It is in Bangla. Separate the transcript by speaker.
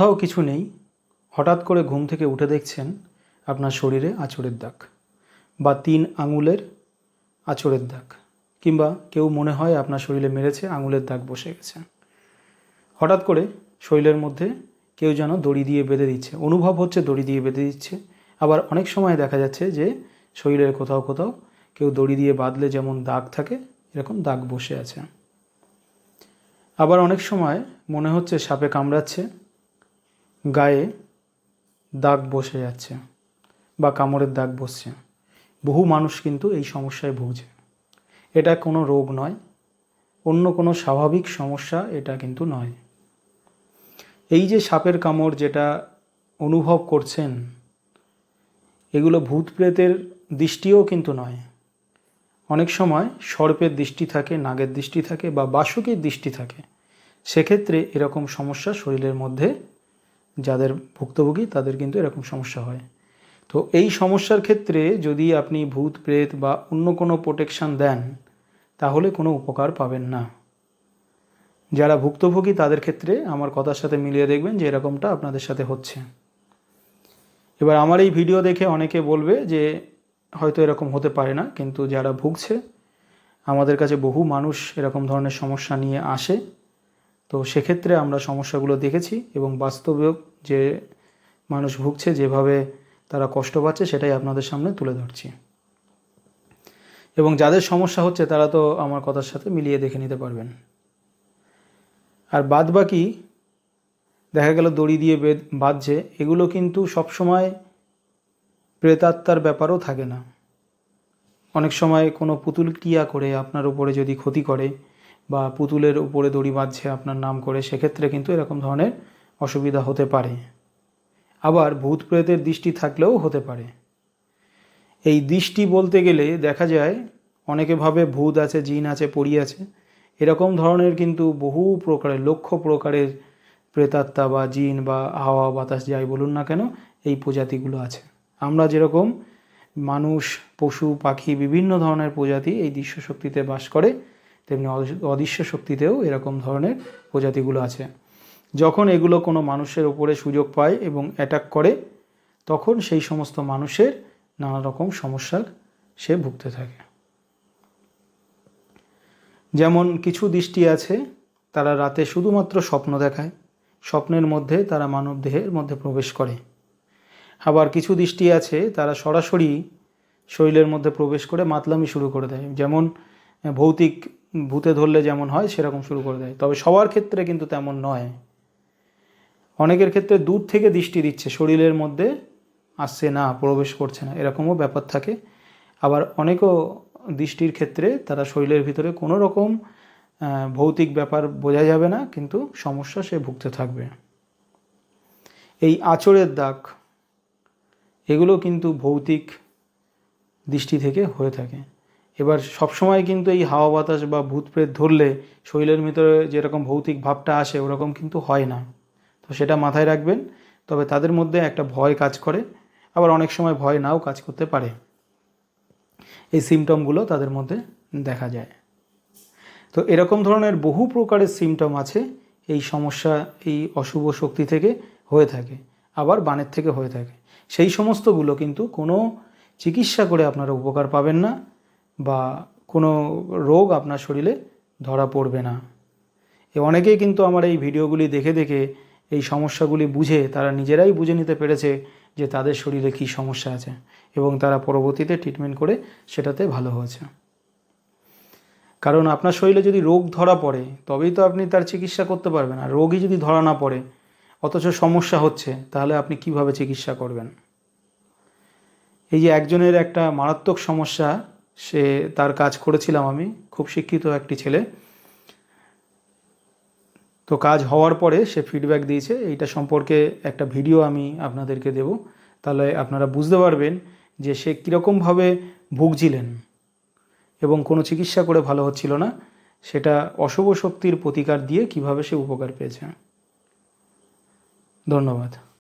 Speaker 1: কোথাও কিছু নেই। হঠাৎ করে ঘুম থেকে উঠে দেখছেন আপনার শরীরে আঁচড়ের দাগ বা তিন আঙুলের আঁচড়ের দাগ কিংবা কেউ মনে হয় আপনার শরীরে মেরেছে, আঙুলের দাগ বসে গেছে। হঠাৎ করে শরীরের মধ্যে কেউ যেন দড়ি দিয়ে বেঁধে দিচ্ছে। অনুভব হচ্ছে দড়ি দিয়ে বেঁধে দিচ্ছে। আবার অনেক সময় দেখা যাচ্ছে যে শরীরের কোথাও কোথাও কেউ দড়ি দিয়ে বাঁধলে যেমন দাগ থাকে, এরকম দাগ বসে আছে। আবার অনেক সময় মনে হচ্ছে সাপে কামড়াচ্ছে। গায়ে দাগ বসে যাচ্ছে বা কামড়ের দাগ বসছে। বহু মানুষ কিন্তু এই সমস্যায় ভুগছে। এটা কোনো রোগ নয়, অন্য কোনো স্বাভাবিক সমস্যা এটা কিন্তু নয়। এই যে সাপের কামড় যেটা অনুভব করছেন, এগুলো ভূত প্রেতের দৃষ্টিও কিন্তু নয়। অনেক সময় সর্পের দৃষ্টি থাকে, নাগের দৃষ্টি থাকে বা বাসুকের দৃষ্টি থাকে। সেক্ষেত্রে এরকম সমস্যা শরীরের মধ্যে যাদের ভুক্তভোগী, তাদের কিন্তু এরকম সমস্যা হয়। তো এই সমস্যার ক্ষেত্রে যদি আপনি ভূত, প্রেত বা অন্য কোনো প্রোটেকশান দেন, তাহলে কোনো উপকার পাবেন না। যারা ভুক্তভোগী, তাদের ক্ষেত্রে আমার কথার সাথে মিলিয়ে দেখবেন যে এরকমটা আপনাদের সাথে হচ্ছে। এবার আমার এই ভিডিও দেখে অনেকে বলবে যে হয়তো এরকম হতে পারে না, কিন্তু যারা ভুগছে, আমাদের কাছে বহু মানুষ এরকম ধরনের সমস্যা নিয়ে আসে। তো সেক্ষেত্রে আমরা সমস্যাগুলো দেখেছি এবং বাস্তবেও যে মানুষ ভুগছে, যেভাবে তারা কষ্ট পাচ্ছে, সেটাই আপনাদের সামনে তুলে ধরছি। এবং যাদের সমস্যা হচ্ছে, তারা তো আমার কথার সাথে মিলিয়ে দেখে নিতে পারবেন। আর বাদ বাকি দেখা গেল দড়ি দিয়ে বেদ বাঁধছে, এগুলো কিন্তু সবসময় প্রেতাত্মার ব্যাপারও থাকে না। অনেক সময় কোনো পুতুল ক্রিয়া করে আপনার উপরে যদি ক্ষতি করে বা পুতুলের উপরে দড়ি বাঁধছে, আপনার নাম করে, সেক্ষেত্রে কিন্তু এরকম ধরনের অসুবিধা হতে পারে। আবার ভূত প্রেতের দৃষ্টি থাকলেও হতে পারে। এই দৃষ্টি বলতে গেলে দেখা যায়, অনেকে ভাবে ভূত আছে, জিন আছে পড়ি আছে। এরকম ধরনের কিন্তু বহু প্রকারের লক্ষ প্রকারের প্রেতাত্মা বা জিন বা হাওয়া বাতাস যাই বলুন না কেন, এই প্রজাতিগুলো আছে। আমরা যেরকম মানুষ, পশু, পাখি বিভিন্ন ধরনের প্রজাতি এই দৃশ্য শক্তিতে বাস করে, তেমনি অদৃশ্য শক্তিতেও এরকম ধরনের প্রজাতিগুলো আছে। যখন এগুলো কোনো মানুষের ওপরে সুযোগ পায় এবং অ্যাটাক করে, তখন সেই সমস্ত মানুষের নানা রকম সমস্যার সে ভুগতে থাকে। যেমন কিছু দৃষ্টি আছে, তারা রাতে শুধুমাত্র স্বপ্ন দেখায়। স্বপ্নের মধ্যে তারা মানব দেহের মধ্যে প্রবেশ করে। আবার কিছু দৃষ্টি আছে, তারা সরাসরি শরীরের মধ্যে প্রবেশ করে মাতলামি শুরু করে দেয়। যেমন ভৌতিক ভূতে ধরলে যেমন হয়, সেরকম শুরু করে দেয়। তবে সবার ক্ষেত্রে কিন্তু তেমন নয়। অনেকের ক্ষেত্রে দূর থেকে দৃষ্টি দিচ্ছে, শরীরের মধ্যে আসছে, না, প্রবেশ করছে না। এরকমও ব্যাপার থাকে। আবার অনেকও দৃষ্টির ক্ষেত্রে তারা শরীরের ভিতরে কোনো রকম ভৌতিক ব্যাপার বোঝা যাবে না, কিন্তু সমস্যা সে ভুগতে থাকবে। এই আচরের দাগ, এগুলো কিন্তু ভৌতিক দৃষ্টি থেকে হয়ে থাকে। এবার সবসময় কিন্তু এই হাওয়া বাতাস বা ভূত প্রেত ধরলে শরীরের ভিতরে যেরকম ভৌতিক ভাবটা আসে, ওরকম কিন্তু হয় না। তো সেটা মাথায় রাখবেন। তবে তাদের মধ্যে একটা ভয় কাজ করে। আবার অনেক সময় ভয় নাও কাজ করতে পারে। এই সিমটমগুলো তাদের মধ্যে দেখা যায়। তো এরকম ধরনের বহু প্রকারের সিমটম আছে এই সমস্যা, এই অশুভ শক্তি থেকে হয়ে থাকে, আবার বানের থেকে হয়ে থাকে। সেই সমস্তগুলো কিন্তু কোনো চিকিৎসা করে আপনারা উপকার পাবেন না বা কোনো রোগ আপনার শরীরে ধরা পড়বে না। অনেকেই কিন্তু আমার এই ভিডিওগুলি দেখে দেখে এই সমস্যাগুলি বুঝে তারা নিজেরাই বুঝে নিতে পেরেছে যে তাদের শরীরে কী সমস্যা আছে এবং তারা পরবর্তীতে ট্রিটমেন্ট করে সেটাতে ভালো হয়েছে। কারণ আপনার শরীরে যদি রোগ ধরা পড়ে, তবেই তো আপনি তার চিকিৎসা করতে পারবেন। আর রোগই যদি ধরা না পড়ে, অথচ সমস্যা হচ্ছে, তাহলে আপনি কীভাবে চিকিৎসা করবেন? এই যে একজনের একটা মারাত্মক সমস্যা, সে তার কাজ করেছিলাম আমি, খুব শিক্ষিত একটি ছেলে। তো কাজ হওয়ার পরে সে ফিডব্যাক দিয়েছে, এইটা সম্পর্কে একটা ভিডিও আমি আপনাদেরকে দেব। তাহলে আপনারা বুঝতে পারবেন যে সে কীরকমভাবে ভুগছিলেন এবং কোনো চিকিৎসা করে ভালো হচ্ছিল না, সেটা অশুভ শক্তির প্রতিকার দিয়ে কীভাবে সে উপকার পেয়েছে। ধন্যবাদ।